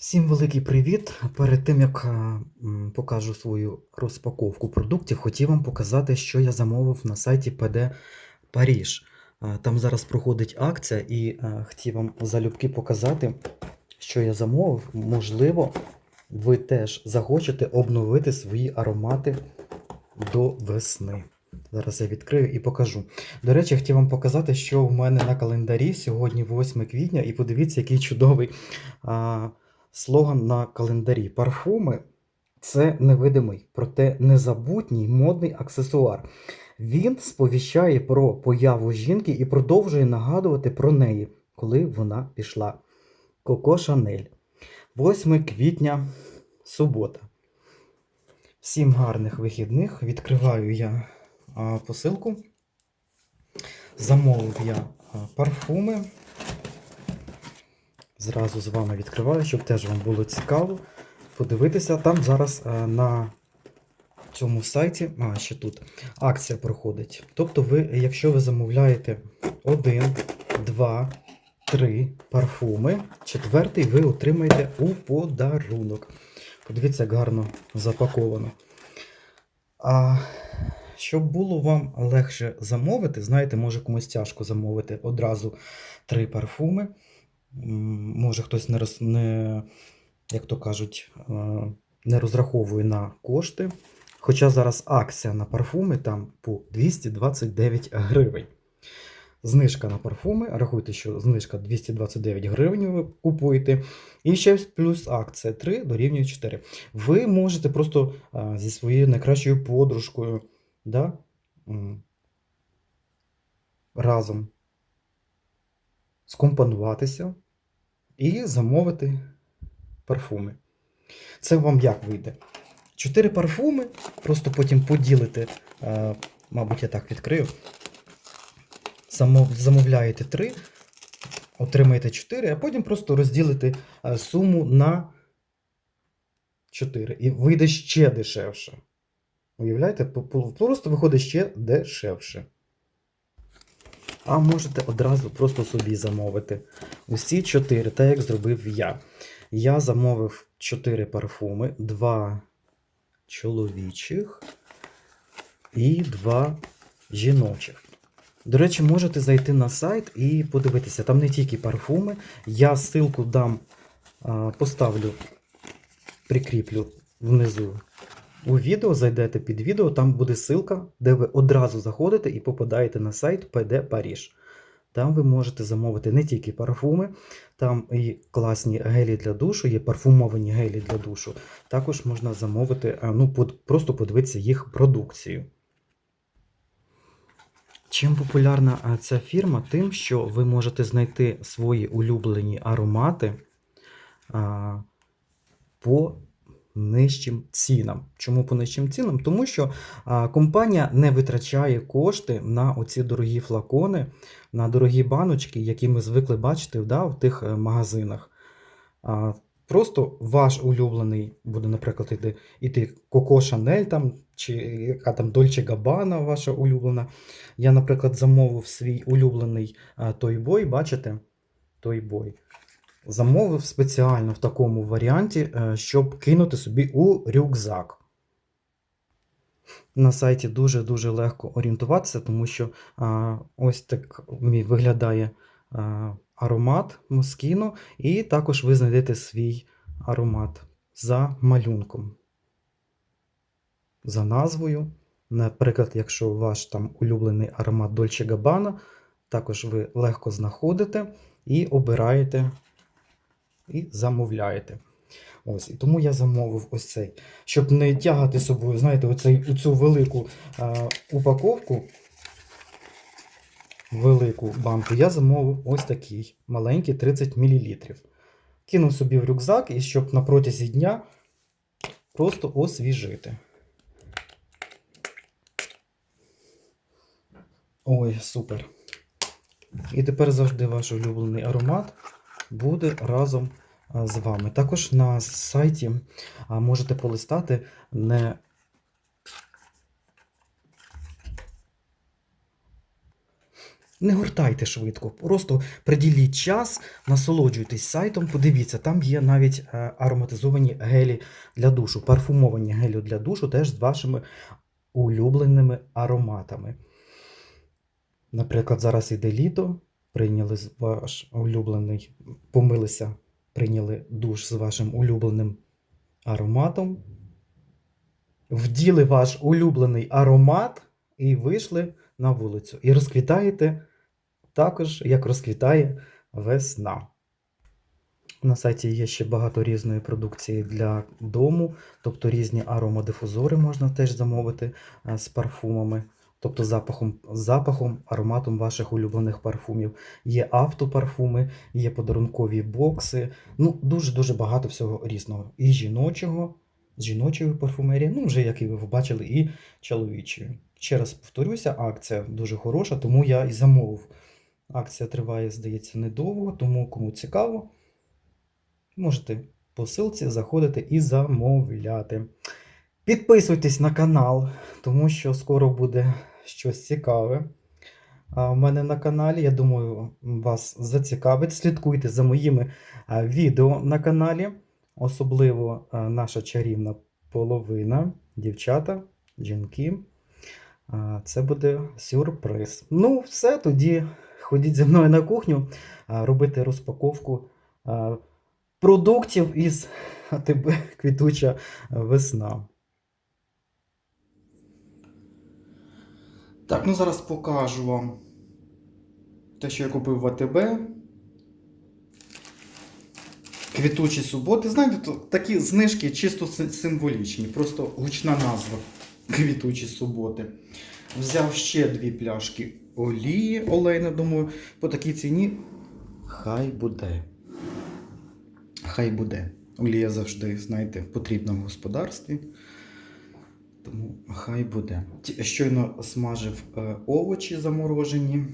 Всім великий привіт! Перед тим як е, покажу свою розпаковку продуктів, хотів вам показати, що я замовив на сайті PD Паріж. Е, Там зараз проходить акція, і е, хотів вам залюбки показати, що я замовив. Можливо, ви теж захочете обновити свої аромати до весни. Зараз я відкрию і покажу. До речі, хотів вам показати, що в мене на календарі сьогодні 8 квітня, і подивіться, який чудовий. Слоган на календарі. Парфуми це невидимий, проте незабутній модний аксесуар. Він сповіщає про появу жінки і продовжує нагадувати про неї, коли вона пішла. Коко Шанель. 8 квітня, субота. Всім гарних вихідних. Відкриваю я посилку. Замовив я парфуми. Зразу з вами відкриваю, щоб теж вам було цікаво подивитися. Там зараз е, на цьому сайті, а ще тут акція проходить. Тобто, ви, якщо ви замовляєте один, два, три парфуми, четвертий ви отримаєте у подарунок. Подивіться, як гарно запаковано. А щоб було вам легше замовити, знаєте, може комусь тяжко замовити одразу три парфуми. Може хтось не, роз, не як то кажуть, е, не розраховує на кошти. Хоча зараз акція на парфуми там по 229 гривень. Знижка на парфуми, рахуйте, що знижка 229 гривень ви купуєте. І ще плюс акція 3 дорівнює 4. Ви можете просто а, зі своєю найкращою подружкою да, разом скомпонуватися і замовити парфуми. Це вам як вийде? Чотири парфуми, просто потім поділите, е, мабуть, я так відкрию. Замов- Замовляєте три, отримаєте 4, а потім просто розділите е, суму на 4. І вийде ще дешевше. Уявляєте? Просто виходить ще дешевше. А можете одразу просто собі замовити. Усі 4, так як зробив я. Я замовив 4 парфуми, 2 чоловічих і 2 жіночих. До речі, можете зайти на сайт і подивитися. Там не тільки парфуми. Я ссылку дам, поставлю, прикріплю внизу у відео, зайдете під відео, там буде ссылка, де ви одразу заходите і попадаєте на сайт PD Паріж. Там ви можете замовити не тільки парфуми, там і класні гелі для душу, є парфумовані гелі для душу. Також можна замовити, ну, просто подивитися їх продукцію. Чим популярна ця фірма? Тим, що ви можете знайти свої улюблені аромати по нижчим цінам. Чому по нижчим цінам? Тому що компанія не витрачає кошти на оці дорогі флакони, на дорогі баночки, які ми звикли бачити да, в тих е, магазинах. Просто ваш улюблений буде, наприклад, іти, іти Коко Шанель там, чи яка там Дольче Габана ваша улюблена. Я, наприклад, замовив свій улюблений а, Той Бой, бачите? Той Бой. Замовив спеціально в такому варіанті, е, щоб кинути собі у рюкзак. На сайті дуже-дуже легко орієнтуватися, тому що а, ось так виглядає а, аромат Москіно, і також ви знайдете свій аромат за малюнком, за назвою. Наприклад, якщо ваш там улюблений аромат Dolce Gabbana, також ви легко знаходите і обираєте і замовляєте. Ось, і тому я замовив ось цей. Щоб не тягати з собою, знаєте, оцей, оцю велику а, упаковку, велику банку, я замовив ось такий маленький 30 мл. Кинув собі в рюкзак, і щоб на протязі дня просто освіжити. Ой, супер. І тепер завжди ваш улюблений аромат буде разом з вами. Також на сайті можете полистати не Не гортайте швидко, просто приділіть час, насолоджуйтесь сайтом, подивіться, там є навіть е, ароматизовані гелі для душу, парфумовані гелі для душу теж з вашими улюбленими ароматами. Наприклад, зараз іде літо, прийняли ваш улюблений, помилися, прийняли душ з вашим улюбленим ароматом, вділи ваш улюблений аромат і вийшли на вулицю. І розквітаєте також, як розквітає весна. На сайті є ще багато різної продукції для дому, тобто різні аромадифузори можна теж замовити е, з парфумами, тобто запахом, запахом, ароматом ваших улюблених парфумів. Є автопарфуми, є подарункові бокси. Ну, дуже-дуже багато всього різного. І жіночого, з жіночої парфумерії, ну, вже як і ви бачили, і чоловічої. Ще раз повторюся, акція дуже хороша, тому я і замовив. Акція триває, здається, недовго, тому кому цікаво, можете по ссылці заходити і замовляти. Підписуйтесь на канал, тому що скоро буде щось цікаве. В мене на каналі. Я думаю, вас зацікавить. Слідкуйте за моїми відео на каналі, особливо наша чарівна половина, дівчата, жінки. Це буде сюрприз. Ну, все, тоді ходіть зі мною на кухню, робити розпаковку продуктів із АТБ квітуча весна. Так, ну зараз покажу вам те, що я купив в АТБ. Квітучі суботи. Знаєте, такі знижки чисто символічні, просто гучна назва квітучі суботи. Взяв ще дві пляшки олії олейна, думаю, по такій ціні хай буде. Хай буде. Олія завжди, знаєте, потрібна в господарстві. Тому хай буде. Щойно смажив е, овочі заморожені.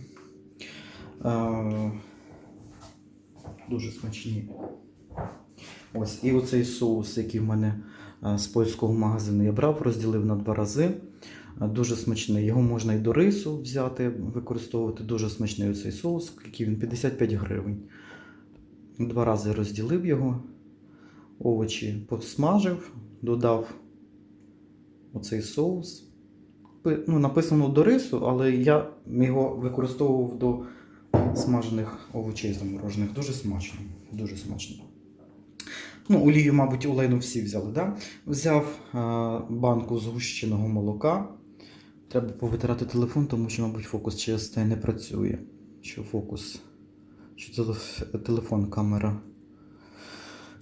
Е, дуже смачні. Ось, і оцей соус, який в мене е, з польського магазину я брав, розділив на два рази. Дуже смачний. Його можна і до рису взяти, використовувати. Дуже смачний оцей соус, який він 55 гривень. Два рази розділив його, овочі посмажив, додав оцей соус. Ну, написано до рису, але я його використовував до смажених овочей заморожених. Дуже смачно. Дуже смачно. Ну, олію, мабуть, олейну всі взяли, да? Взяв е, банку згущеного молока. Треба повитирати телефон, тому що, мабуть, фокус через те не працює. Що фокус, що телеф- телефон, камера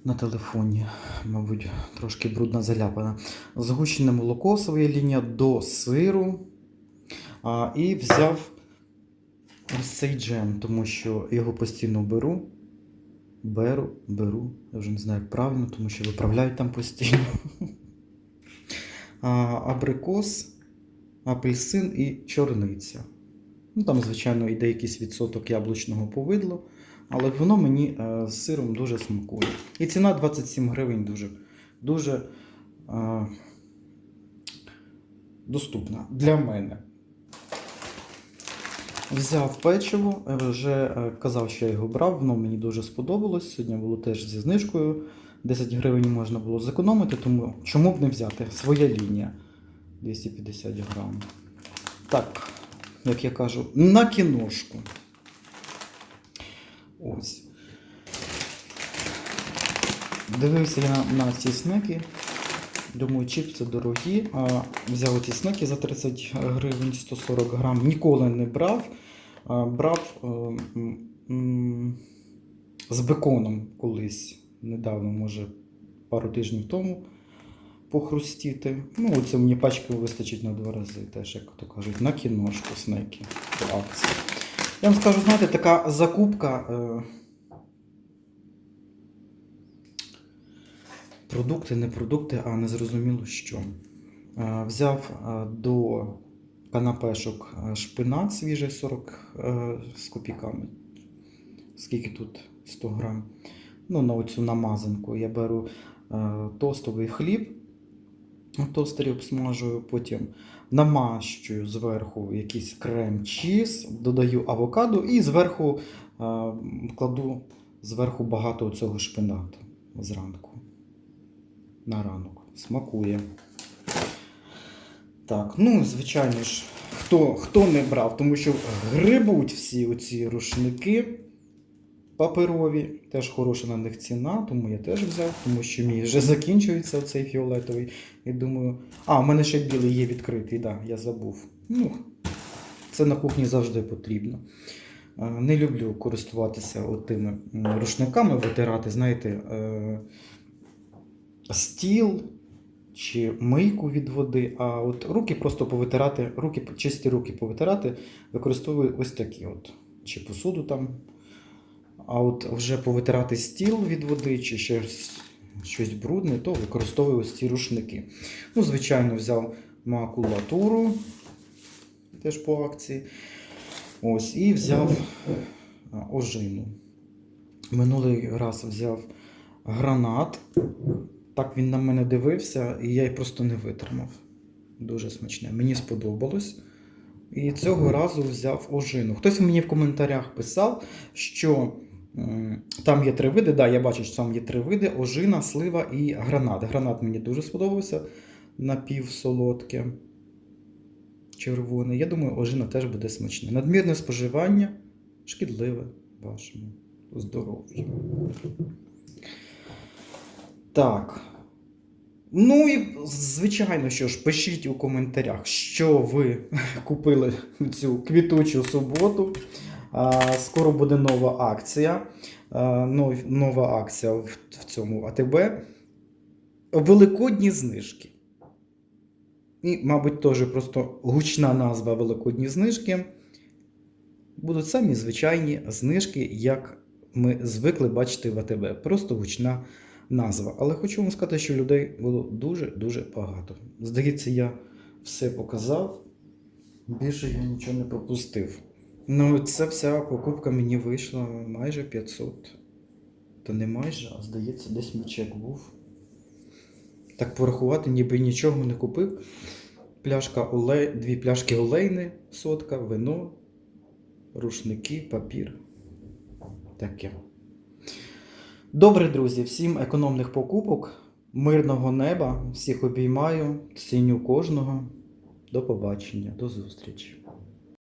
на телефоні, мабуть, трошки брудно заляпана. Згущене молоко, своя лінія до сиру. А, і взяв ось цей джем, тому що його постійно беру. Беру, беру. Я вже не знаю, як правильно, тому що виправляють там постійно. А, абрикос, апельсин і чорниця. Ну, там, звичайно, йде якийсь відсоток яблучного повидлу, але воно мені е, з сиром дуже смакує. І ціна 27 гривень дуже, дуже е, доступна для мене. Взяв печиво, е, вже е, казав, що я його брав, воно мені дуже сподобалось. Сьогодні було теж зі знижкою. 10 гривень можна було зекономити, тому чому б не взяти? Своя лінія 250 грам. Так, як я кажу, на кіношку. Ось. Дивився я на, на ці снеки. Думаю, чіпси дорогі. А, взяв ці снеки за 30 гривень 140 грам. Ніколи не брав. А, брав е, м, м, з беконом колись. Недавно, може, пару тижнів тому похрустіти. Ну, оце мені пачки вистачить на два рази, теж, як то кажуть, на кіношку снеки по акції. Я вам скажу, знаєте, така закупка. Е, продукти, не продукти, а незрозуміло що. Е, Взяв е, до канапешок шпинат свіжий 40 е, з копійками. Скільки тут 100 грам. Ну, на оцю намазанку я беру тостовий хліб, В тостері обсмажую, потім намащую зверху якийсь крем чіз, додаю авокадо і зверху е, кладу зверху багато цього шпинату зранку. На ранок. Смакує. Так, ну, звичайно ж, хто, хто не брав, тому що грибуть всі оці рушники паперові, теж хороша на них ціна, тому я теж взяв, тому що мій вже закінчується цей фіолетовий. І думаю, а, у мене ще білий є відкритий, да, я забув. Ну, це на кухні завжди потрібно. Е, Не люблю користуватися тими рушниками, витирати, знаєте, е, стіл чи мийку від води, а от руки просто повитирати, руки, чисті руки повитирати, використовую ось такі от, чи посуду там. А от вже повитирати стіл від води, чи ще щось- брудне, то використовую ось ці рушники. Ну, звичайно, взяв макулатуру, теж по акції. Ось, і взяв ожину. Минулий раз взяв гранат. Так він на мене дивився, і я й просто не витримав. Дуже смачне. Мені сподобалось. І цього разу взяв ожину. Хтось мені в коментарях писав, що там є три види. Да, я бачу, що там є три види: ожина, слива і гранат. Гранат мені дуже сподобався напівсолодке. Червоне. Я думаю, ожина теж буде смачне. Надмірне споживання шкідливе вашому здоров'ю. Так. Ну і звичайно, що ж, пишіть у коментарях, що ви купили цю квітучу суботу. Скоро буде нова акція. Нова акція в, цьому АТБ. Великодні знижки. І, мабуть, теж просто гучна назва Великодні знижки. Будуть самі звичайні знижки, як ми звикли бачити в АТБ. Просто гучна назва. Але хочу вам сказати, що людей було дуже-дуже багато. Здається, я все показав. Більше я нічого не пропустив. Ну, ця вся покупка мені вийшла майже 500. Та не майже, а здається, десь мій чек був. Так порахувати, ніби нічого не купив. Пляшка олей, дві пляшки олейни, сотка, вино, рушники, папір. Таке. Добре, друзі, всім економних покупок, мирного неба, всіх обіймаю, ціню кожного. До побачення, до зустрічі.